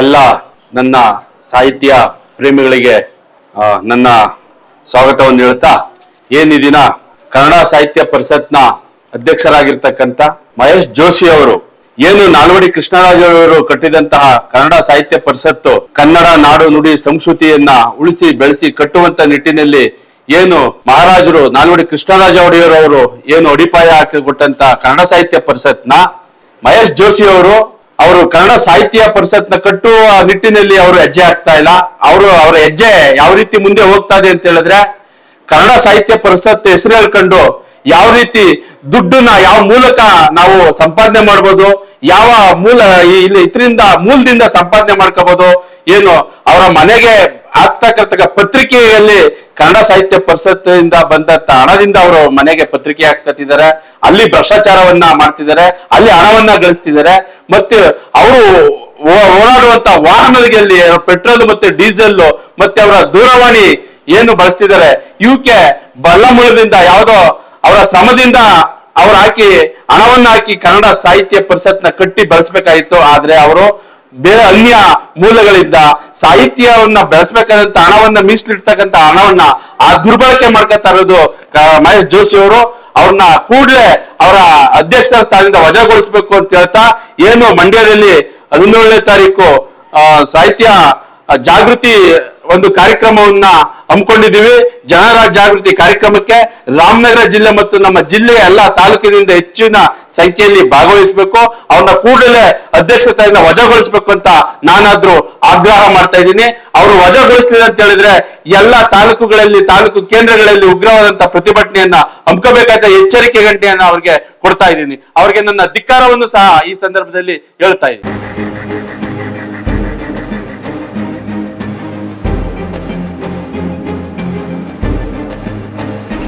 ಎಲ್ಲ ನನ್ನ ಸಾಹಿತ್ಯ ಪ್ರೇಮಿಗಳಿಗೆ ನನ್ನ ಸ್ವಾಗತವನ್ನು ಹೇಳ್ತಾ ಏನಿ ದಿನ ಕನ್ನಡ ಸಾಹಿತ್ಯ ಪರಿಷತ್ನ ಅಧ್ಯಕ್ಷರಾಗಿರ್ತಕ್ಕಂಥ ಮಹೇಶ್ ಜೋಶಿ ಅವರು, ಏನು ನಾಲ್ವಡಿ ಕೃಷ್ಣರಾಜ ಅವರು ಕಟ್ಟಿದಂತಹ ಕನ್ನಡ ಸಾಹಿತ್ಯ ಪರಿಷತ್ತು ಕನ್ನಡ ನಾಡು ನುಡಿ ಸಂಸ್ಕೃತಿಯನ್ನ ಉಳಿಸಿ ಬೆಳೆಸಿ ಕಟ್ಟುವಂತ ನಿಟ್ಟಿನಲ್ಲಿ ಏನು ಮಹಾರಾಜರು, ನಾಲ್ವಡಿ ಕೃಷ್ಣರಾಜ ಒಡೆಯರ್ ಅವರು ಏನು ಅಡಿಪಾಯ ಹಾಕಿಕೊಟ್ಟಂತ ಕನ್ನಡ ಸಾಹಿತ್ಯ ಪರಿಷತ್ನ ಮಹೇಶ್ ಜೋಶಿ ಅವರು ಅವರು ಕನ್ನಡ ಸಾಹಿತ್ಯ ಪರಿಷತ್ನ ಕಟ್ಟುವ ನಿಟ್ಟಿನಲ್ಲಿ ಅವರು ಹೆಜ್ಜೆ ಹಾಕ್ತಾ ಇಲ್ಲ. ಅವರು ಅವರ ಹೆಜ್ಜೆ ಯಾವ ರೀತಿ ಮುಂದೆ ಹೋಗ್ತಾ ಇದೆ ಅಂತ ಹೇಳಿದ್ರೆ, ಕನ್ನಡ ಸಾಹಿತ್ಯ ಪರಿಷತ್ ಹೆಸರು ಹೇಳ್ಕೊಂಡು ಯಾವ ರೀತಿ ದುಡ್ಡನ್ನ ಯಾವ ಮೂಲಕ ನಾವು ಸಂಪಾದನೆ ಮಾಡ್ಬೋದು, ಯಾವ ಮೂಲ ಇಲ್ಲಿ ಇದರಿಂದ ಮೂಲದಿಂದ ಸಂಪಾದನೆ ಮಾಡ್ಕೋಬಹುದು ಏನು ಅವರ ಮನೆಗೆ ಆಗ್ತಕ್ಕಂಥ ಪತ್ರಿಕೆಯಲ್ಲಿ ಕನ್ನಡ ಸಾಹಿತ್ಯ ಪರಿಷತ್ ಇಂದ ಬಂದಂತ ಹಣದಿಂದ ಅವರು ಮನೆಗೆ ಪತ್ರಿಕೆ ಹಾಕ್ಸ್ಕೊತಿದ್ದಾರೆ ಅಲ್ಲಿ ಭ್ರಷ್ಟಾಚಾರವನ್ನ ಮಾಡ್ತಿದ್ದಾರೆ. ಅಲ್ಲಿ ಹಣವನ್ನ ಗಳಿಸ್ತಿದ್ದಾರೆ. ಮತ್ತೆ ಅವರು ಓಡಾಡುವಂತ ವಾಹನದಲ್ಲಿ ಪೆಟ್ರೋಲ್ ಮತ್ತೆ ಡೀಸೆಲ್ ಮತ್ತೆ ಅವರ ದೂರವಾಣಿ ಏನು ಬಳಸ್ತಿದ್ದಾರೆ. ಇವಕ್ಕೆ ಬಲಮೂಲದಿಂದ ಯಾವುದೋ ಅವರ ಶ್ರಮದಿಂದ ಅವ್ರು ಹಾಕಿ ಹಣವನ್ನ ಹಾಕಿ ಕನ್ನಡ ಸಾಹಿತ್ಯ ಪರಿಷತ್ನ ಕಟ್ಟಿ ಬಳಸಬೇಕಾಗಿತ್ತು ಆದ್ರೆ ಅವರು ಬೇರೆ ಅನ್ಯ ಮೂಲಗಳಿಂದ ಸಾಹಿತ್ಯವನ್ನ ಬೆಳೆಸ್ಬೇಕಾದಂತ ಹಣವನ್ನ ಮೀಸಲಿಡ್ತಕ್ಕಂತ ಹಣವನ್ನ ಆ ದುರ್ಬಳಕೆ ಮಾಡ್ಕೊತಾ ಇರೋದು ಮಹೇಶ್ ಜೋಶಿ ಅವರು. ಅವ್ರನ್ನ ಕೂಡಲೇ ಅವರ ಅಧ್ಯಕ್ಷರ ಸ್ಥಾನದಿಂದ ವಜಾಗೊಳಿಸಬೇಕು ಅಂತ ಹೇಳ್ತಾ, ಏನು ಮಂಡ್ಯದಲ್ಲಿ ಹದಿನೇಳನೇ ತಾರೀಕು ಸಾಹಿತ್ಯ ಜಾಗೃತಿ ಒಂದು ಕಾರ್ಯಕ್ರಮವನ್ನ ಹಮ್ಮಿಕೊಂಡಿದ್ದೀವಿ. ಜನರ ಜಾಗೃತಿ ಕಾರ್ಯಕ್ರಮಕ್ಕೆ ರಾಮನಗರ ಜಿಲ್ಲೆ ಮತ್ತು ನಮ್ಮ ಜಿಲ್ಲೆಯ ಎಲ್ಲ ತಾಲೂಕಿನಿಂದ ಹೆಚ್ಚಿನ ಸಂಖ್ಯೆಯಲ್ಲಿ ಭಾಗವಹಿಸಬೇಕು. ಅವ್ರನ್ನ ಕೂಡಲೇ ಅಧ್ಯಕ್ಷತೆಯನ್ನ ವಜಾಗೊಳಿಸಬೇಕು ಅಂತ ನಾನಾದ್ರೂ ಆಗ್ರಹ ಮಾಡ್ತಾ ಇದ್ದೀನಿ. ಅವರು ವಜಾಗೊಳಿಸಲಿಲ್ಲ ಅಂತ ಹೇಳಿದ್ರೆ ಎಲ್ಲ ತಾಲೂಕುಗಳಲ್ಲಿ, ತಾಲೂಕು ಕೇಂದ್ರಗಳಲ್ಲಿ ಉಗ್ರವಾದಂತ ಪ್ರತಿಭಟನೆಯನ್ನ ಹಮ್ಕೋಬೇಕಾದ ಎಚ್ಚರಿಕೆ ಗಂಟೆಯನ್ನ ಅವ್ರಿಗೆ ಕೊಡ್ತಾ ಇದ್ದೀನಿ. ಅವ್ರಿಗೆ ನನ್ನ ಧಿಕ್ಕಾರವನ್ನು ಸಹ ಈ ಸಂದರ್ಭದಲ್ಲಿ ಹೇಳ್ತಾ ಇದ್ದೀನಿ.